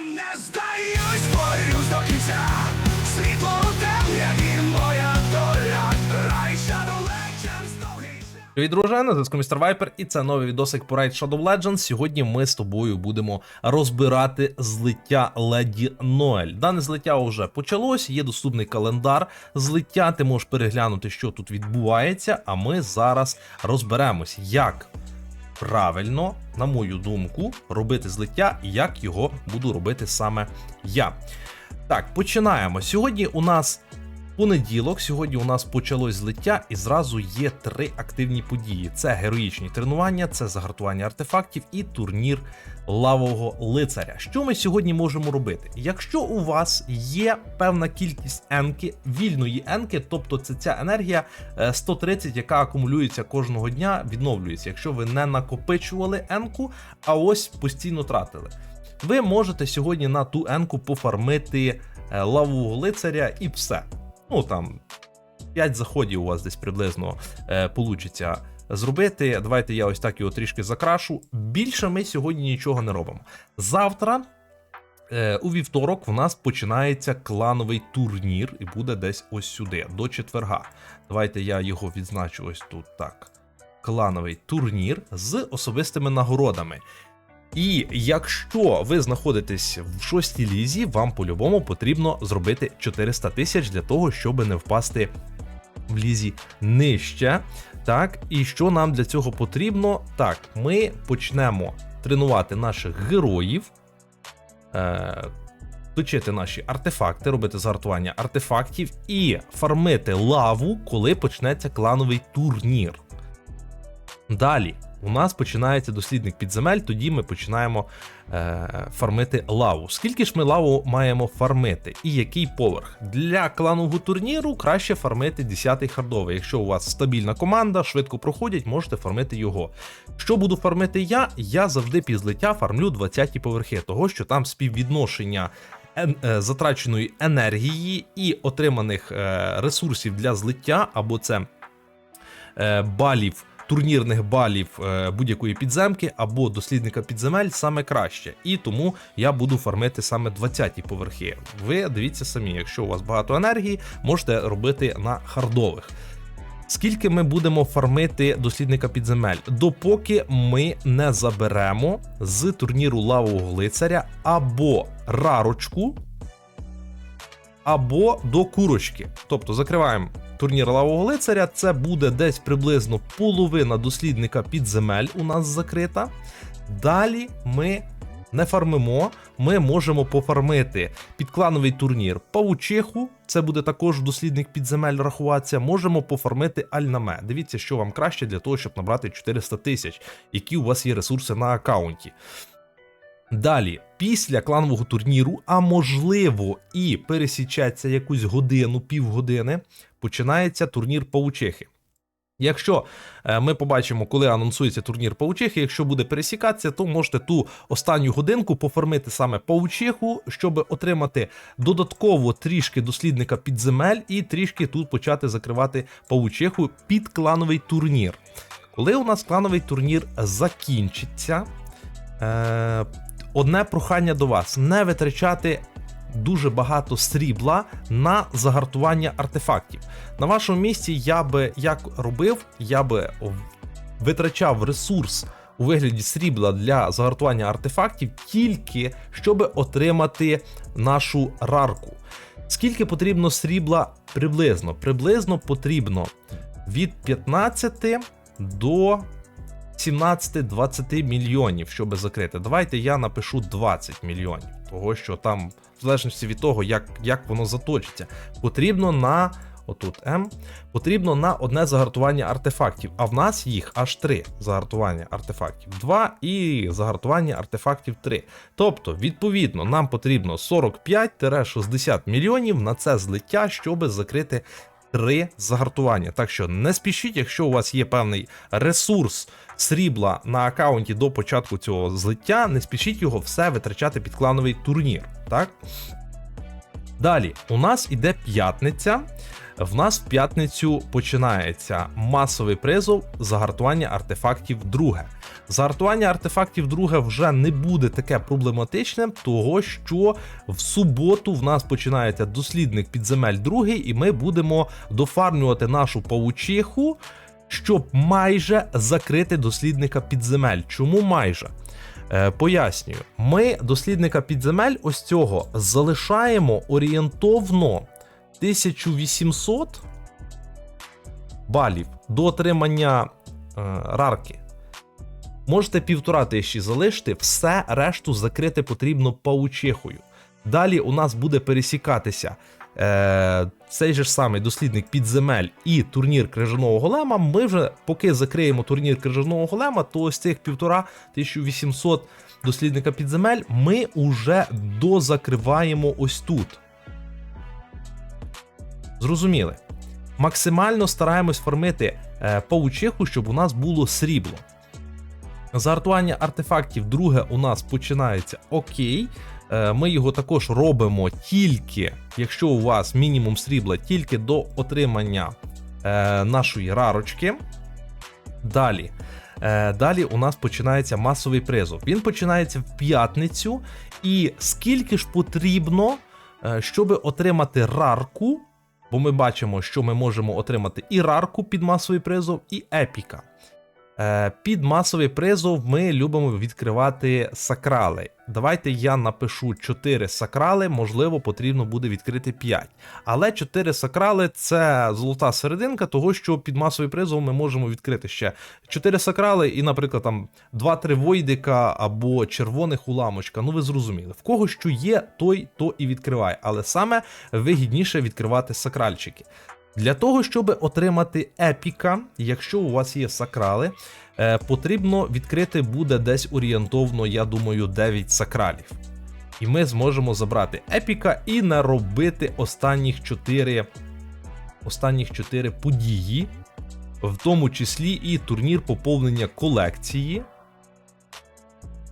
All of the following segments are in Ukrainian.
не здаюсь, борюсь до кінця. Світло у темряві, моя доля. Рай Shadow Legends, довгий. Привіт, друже, на зв'язку Містер Вайпер, і це новий відосик по Raid Shadow Legends. Сьогодні ми з тобою будемо розбирати злиття Леді Ноель. Дане злиття вже почалось, є доступний календар злиття. Ти можеш переглянути, що тут відбувається. А ми зараз розберемось, як правильно, на мою думку, робити злиття як його буду робити саме я. Так, починаємо. Сьогодні у нас понеділок. Сьогодні у нас почалось злиття, і зразу є три активні події: це героїчні тренування, це загартування артефактів і турнір лавового лицаря. Що ми сьогодні можемо робити? Якщо у вас є певна кількість енки, вільної енки, тобто це ця енергія е, 130, яка акумулюється кожного дня, відновлюється. Якщо ви не накопичували енку, а ось постійно тратили. Ви можете сьогодні на ту енку пофармити е, лавового лицаря і все. Ну там 5 заходів у вас десь приблизно е, получиться зробити. Давайте я ось так його трішки закрашу. Більше ми сьогодні нічого не робимо. Завтра. е, У вівторок в нас починається клановий турнір, і буде десь ось сюди, до четверга. Давайте я його відзначу ось тут так. Клановий турнір з особистими нагородами. І якщо ви знаходитесь в шостій лізі, вам по-любому потрібно зробити 400 тисяч для того, щоб не впасти в лізі нижче. Так, і що нам для цього потрібно? Так, ми почнемо тренувати наших героїв, е, точити наші артефакти, робити загартування артефактів і фармити лаву, коли почнеться клановий турнір. Далі у нас починається дослідник підземель, тоді ми починаємо е, фармити лаву. Скільки ж ми лаву маємо фармити? І який поверх? Для кланового турніру краще фармити 10-й хардовий. Якщо у вас стабільна команда, швидко проходять, можете фармити його. Що буду фармити я? Я завжди під злиття фармлю 20-ті поверхи, того що там співвідношення. е, Затраченої енергії і отриманих е, ресурсів для злиття, або це е, балів, турнірних балів е, будь-якої підземки або дослідника підземель саме краще. І тому я буду фармити саме 20-ті поверхи. Ви дивіться самі, якщо у вас багато енергії, можете робити на хардових. Скільки ми будемо фармити дослідника підземель, допоки ми не заберемо з турніру лавового лицаря або рарочку, або до курочки. Тобто закриваємо турнір лавового лицаря. Це буде десь приблизно половина дослідника підземель у нас закрита. Далі ми не фармимо. Ми можемо пофармити підклановий турнір Паучиху. Це буде також дослідник підземель рахуватися. Можемо пофармити Альнаме. Дивіться, що вам краще для того, щоб набрати 400 тисяч, які у вас є ресурси на аккаунті. Далі, після кланового турніру, а можливо, і пересічеться якусь годину, півгодини, починається турнір Паучихи. Якщо е, ми побачимо, коли анонсується турнір Паучихи, якщо буде пересікатися, то можете ту останню годинку пофармити саме Паучиху, щоб отримати додатково трішки дослідника підземель і трішки тут почати закривати Паучиху під клановий турнір. Коли у нас клановий турнір закінчиться, е, одне прохання до вас: не витрачати дуже багато срібла на загартування артефактів. На вашому місці я би як робив, я би витрачав ресурс у вигляді срібла для загартування артефактів тільки щоб отримати нашу рарку. Скільки потрібно срібла приблизно? Приблизно потрібно від 15 до 17-20 мільйонів, щоб закрити. Давайте я напишу 20 мільйонів, того що там, в залежності від того, як, як воно заточиться, потрібно на. Отут М. Потрібно на одне загартування артефактів, а в нас їх аж три загартування артефактів. 2 і загартування артефактів 3. Тобто, відповідно, нам потрібно 45-60 мільйонів на це злиття, щоб закрити три загартування. Так що не спішіть, якщо у вас є певний ресурс срібла на аккаунті до початку цього злиття, не спішіть його все витрачати під клановий турнір. Так? Далі, у нас іде п'ятниця. В нас в п'ятницю починається масовий призов загартування артефактів друге. Загартування артефактів друге вже не буде таке проблематичне, того що в суботу в нас починається дослідник підземель другий, і ми будемо дофармлювати нашу павучиху, щоб майже закрити дослідника підземель. Чому майже? Е, пояснюю, ми дослідника підземель ось цього залишаємо орієнтовно 1800 балів до отримання е, рарки. Можете півтора тисячі залишити, все решту закрити потрібно паучихою. Далі у нас буде пересікатися е, цей же ж самий дослідник підземель і турнір крижаного голема. Ми вже поки закриємо турнір крижаного голема, то ось цих півтора 1800 дослідника підземель ми уже дозакриваємо ось тут. Зрозуміли. Максимально стараємось фармити е, паучиху, щоб у нас було срібло. Зартування артефактів друге у нас починається окей. Е, Ми його також робимо тільки, якщо у вас мінімум срібла, тільки до отримання е, нашої рарочки. Далі. Далі у нас починається масовий призов. Він починається в п'ятницю. І скільки ж потрібно, щоб отримати рарку, бо ми бачимо, що ми можемо отримати і рарку під масовий призов, і епіка. Е, Під масовий призов ми любимо відкривати сакрали. Давайте я напишу 4 сакрали, можливо, потрібно буде відкрити 5. Але 4 сакрали це золота серединка, того що під масовий призов ми можемо відкрити ще 4 сакрали і, наприклад, там 2-3 войдика або червоних уламочка. Ну ви зрозуміли. В кого що є, той то і відкриває. Але саме вигідніше відкривати сакральчики. Для того, щоб отримати епіка, якщо у вас є сакрали, е, потрібно відкрити буде десь орієнтовно, я думаю, 9 сакралів. І ми зможемо забрати епіка і наробити останніх 4, останніх 4 події, в тому числі і турнір поповнення колекції.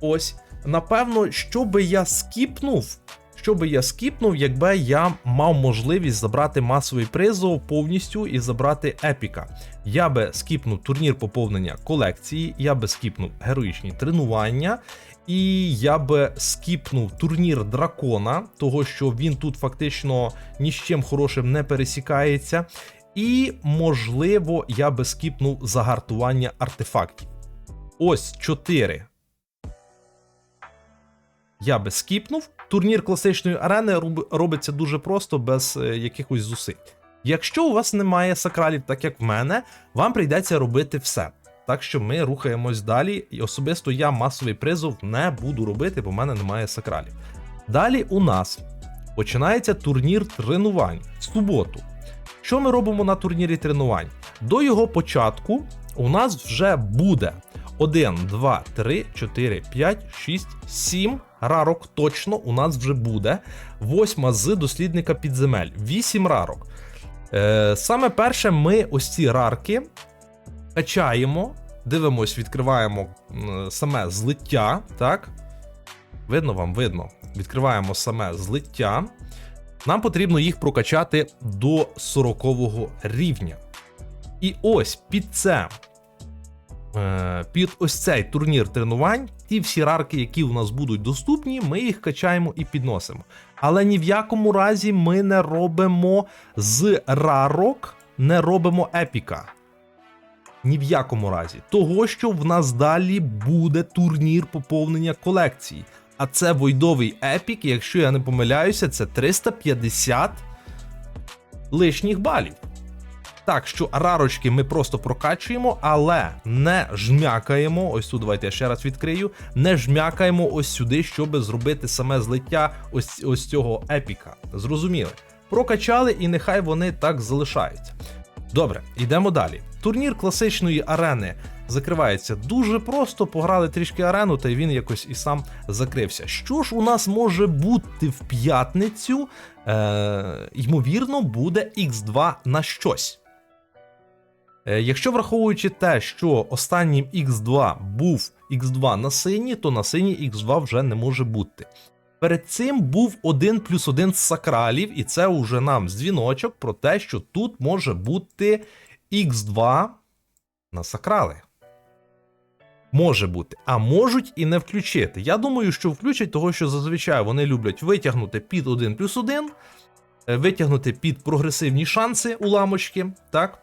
Ось, напевно, що би я скіпнув, що би я скіпнув, якби я мав можливість забрати масовий призов повністю і забрати епіка. Я би скіпнув турнір поповнення колекції, я би скіпнув героїчні тренування, і я би скіпнув турнір дракона, того що він тут фактично ні з чим хорошим не пересікається. І, можливо, я би скіпнув загартування артефактів. Ось 4 я би скіпнув. Турнір класичної арени робиться дуже просто, без е, якихось зусиль. Якщо у вас немає сакралів, так як в мене, вам прийдеться робити все. Так що ми рухаємось далі, і особисто я масовий призов не буду робити, бо в мене немає сакралів. Далі у нас починається турнір тренувань в суботу. Що ми робимо на турнірі тренувань? До його початку у нас вже буде 1, 2, 3, 4, 5, 6, 7 рарок точно у нас вже буде. Восьма з дослідника підземель. 8 рарок. Е, саме перше, ми ось ці рарки качаємо, дивимось, відкриваємо саме злиття. Так? Видно вам, видно. Відкриваємо саме злиття. Нам потрібно їх прокачати до 40 рівня. І ось під це. е, Під ось цей турнір тренувань, ті всі рарки, які у нас будуть доступні, ми їх качаємо і підносимо. Але ні в якому разі ми не робимо з рарок, не робимо епіка. Ні в якому разі. Того, що в нас далі буде турнір поповнення колекції. А це войдовий епік, якщо я не помиляюся, це 350 лишніх балів. Так що рарочки ми просто прокачуємо, але не жмякаємо. Ось тут давайте я ще раз відкрию. Не жмякаємо ось сюди, щоб зробити саме злиття ось, ось цього епіка. Зрозуміли? Прокачали і нехай вони так залишаються. Добре, йдемо далі. Турнір класичної арени закривається дуже просто. Пограли трішки арену, та й він якось і сам закрився. Що ж у нас може бути в п'ятницю? Е, ймовірно, буде X2 на щось. Е, Якщо враховуючи те, що останнім X2 був X2 на синій, то на синій X2 вже не може бути. Перед цим був 1 плюс 1 з сакралів, і це вже нам дзвіночок про те, що тут може бути Х2 на сакрали. Може бути, а можуть і не включити. Я думаю, що включать, того що зазвичай вони люблять витягнути під 1 плюс 1, е, витягнути під прогресивні шанси уламочки, так?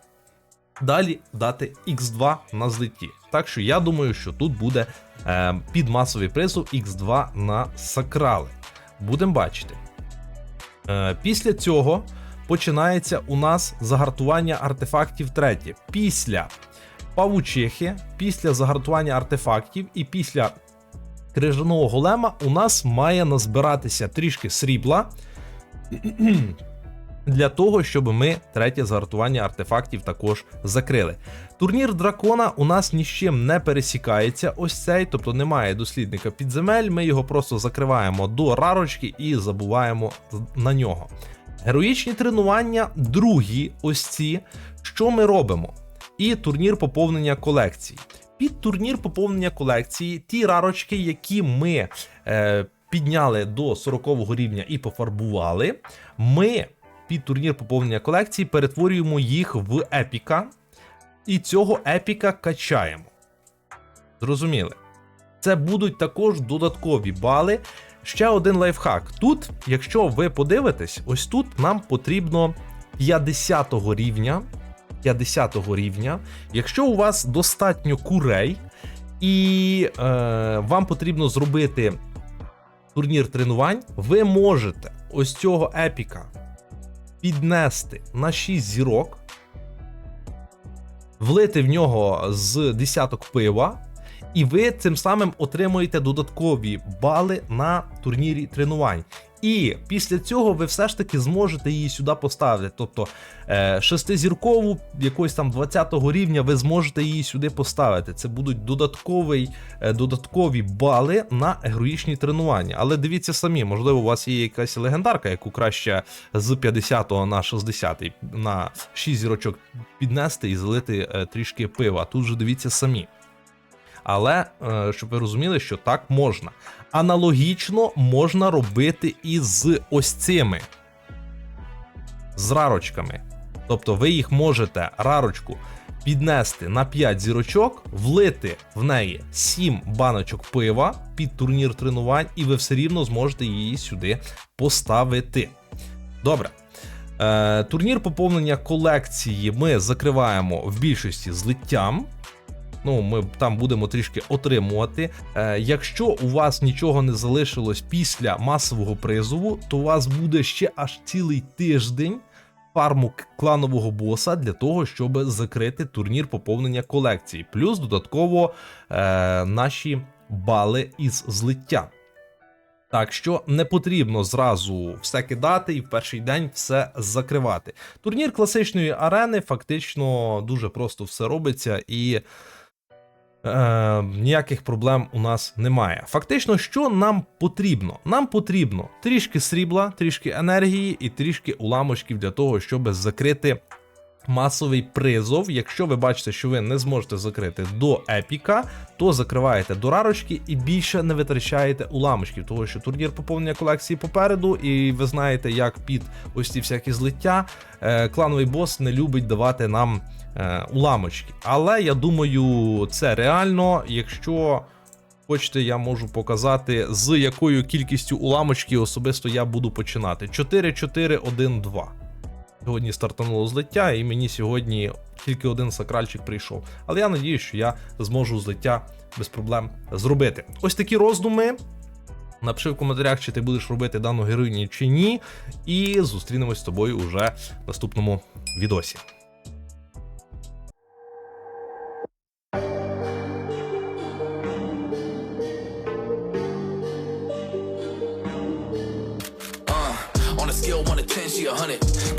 Далі дати Х2 на злеті. Так що я думаю, що тут буде е, під масовий призов Х2 на сакрали. Будемо бачити. Е, після цього починається у нас загартування артефактів третє. Після павучихи, після загартування артефактів і після крижаного голема у нас має назбиратися трішки срібла. Для того, щоб ми третє загартування артефактів також закрили. Турнір дракона у нас ні з чим не пересікається, ось цей, тобто немає дослідника підземель, ми його просто закриваємо до рарочки і забуваємо на нього. Героїчні тренування, другі ось ці. Що ми робимо? І турнір поповнення колекцій. Під турнір поповнення колекції ті рарочки, які ми е, підняли до 40 го рівня і пофарбували, ми під турнір поповнення колекції перетворюємо їх в епіка, і цього епіка качаємо. Зрозуміли? Це будуть також додаткові бали. Ще один лайфхак. Тут, якщо ви подивитесь, ось тут нам потрібно 50 рівня. 50 рівня. Якщо у вас достатньо курей, і е, вам потрібно зробити турнір тренувань, ви можете ось цього епіка піднести на 6 зірок, влити в нього з десяток пива, і ви цим самим отримуєте додаткові бали на турнірі тренувань. І після цього ви все ж таки зможете її сюди поставити. Тобто е, шестизіркову, якогось там 20 рівня, ви зможете її сюди поставити. Це будуть додатковий, е, додаткові бали на героїчні тренування. Але дивіться самі, можливо, у вас є якась легендарка, яку краще з 50 на 60 на 6 зірочок піднести і залити е, трішки пива. Тут же дивіться самі. Але е, щоб ви розуміли, що так можна. Аналогічно можна робити і з ось цими з рарочками. Тобто ви їх можете рарочку піднести на 5 зірочок, влити в неї 7 баночок пива під турнір тренувань, і ви все рівно зможете її сюди поставити. Добре. Е, турнір поповнення колекції ми закриваємо в більшості злиттям. Ну, ми там будемо трішки отримувати. Е, якщо у вас нічого не залишилось після масового призову, то у вас буде ще аж цілий тиждень фарму кланового боса для того, щоб закрити турнір поповнення колекції. Плюс додатково е, наші бали із злиття. Так що не потрібно зразу все кидати і в перший день все закривати. Турнір класичної арени фактично дуже просто все робиться і. Е, ніяких проблем у нас немає. Фактично, що нам потрібно? Нам потрібно трішки срібла, трішки енергії і трішки уламочків для того, щоб закрити масовий призов. Якщо ви бачите, що ви не зможете закрити до епіка, то закриваєте до рарочки і більше не витрачаєте уламочків, тому що турнір поповнення колекції попереду, і ви знаєте, як під ось ці всякі злиття е, клановий бос не любить давати нам е, уламочки. Але я думаю, це реально, якщо. Хочете, я можу показати, з якою кількістю уламочків особисто я буду починати. 4, 4, 1, 2. Сьогодні стартануло злиття, і мені сьогодні тільки один сакральчик прийшов. Але я надію, що я зможу злиття без проблем зробити. Ось такі роздуми. Напиши в коментарях, чи ти будеш робити дану героїні чи ні. І зустрінемось з тобою уже в наступному відосі.